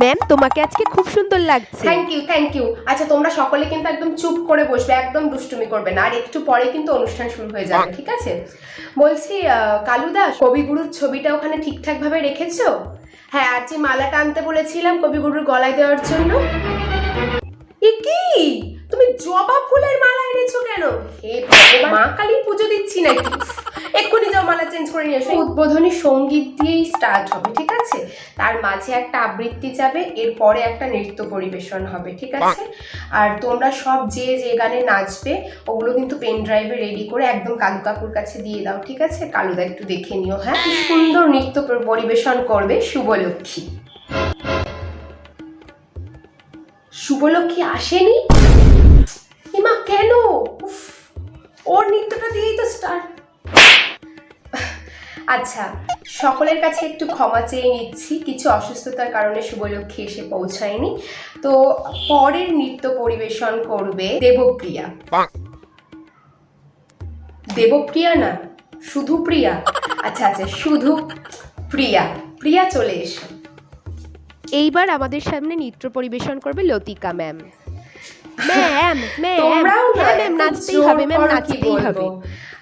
Ma'am তোমাকে আজকে খুব সুন্দর লাগছে। থ্যাংক ইউ থ্যাংক ইউ আচ্ছা তোমরা সকলে কিন্তু একদম চুপ করে বসবে একদম দুষ্টুমি করবে না। আর একটু পরে কিন্তু অনুষ্ঠান শুরু হয়ে যাবে ঠিক আছে? বলছি কালুদা কবিগুরুর ছবিটা ওখানে ঠিকঠাক ভাবে রেখেছো? হ্যাঁ আর যে মালাটা আনতে বলেছিলাম কবিগুরুর গলায় দেওয়ার জন্য। এ কি? তুমি জবা ফুলের মালা এনেছো কেন? হে মা। কালী পুজো দিচ্ছি নাকি? এক্ষুনি যাও চেঞ্জ করে নিয়ে এসো উদ্বোধনী সংগীত দিয়েই স্টার্ট হবে ঠিক আছে? তার মাঝে একটা আবৃত্তি যাবে এরপরে একটা নৃত্য পরিবেশন হবে ঠিক আছে? আর তোমরা সব যে যে গানে নাচবে ওগুলো কিন্তু পেন ড্রাইভে রেডি করে একদম কালু কাকুর কাছে দিয়ে দাও ঠিক আছে? কালুদা একটু দেখে নিও হ্যাঁ? সুন্দর নৃত্য পরিবেশন করবে শুভলক্ষ্মী। শুভলক্ষ্মী আসেনি? ইমা কেন? উফ, ওর নৃত্যটা দিয়েই তো স্টার্ট আচ্ছা সকলের কাছে একটু ক্ষমা চেয়ে নিচ্ছি কিছু অসুস্থতার কারণে শুভলক্ষ্মী এসে পৌঁছায়নি। তো পরের নৃত্য পরিবেশন করবে দেবপ্রিয়া। দেবপ্রিয়া না শুধু প্রিয়া। আচ্ছা আচ্ছা শুধু প্রিয়া। প্রিয়া চলে এসো। এইবার আমাদের সামনে নৃত্য পরিবেশন করবে লতিকা ম্যাম। ম্যাম তোমরাও না ম্যাম নাচতেই হবে ম্যাম নাচতেই হবে।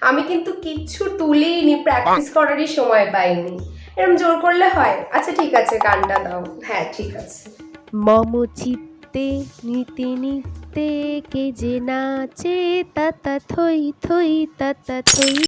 আমি কিন্তু কিচ্ছু তুলিনি প্র্যাকটিস করারই সময় পাইনি। এরকম জোর করলে হয়? আচ্ছা ঠিক আছে গানটা দাও। হ্যাঁ ঠিক আছে। মম চিত্তে নিতে নিতে কে যে নাচে তাতা থই থই তাতা থই।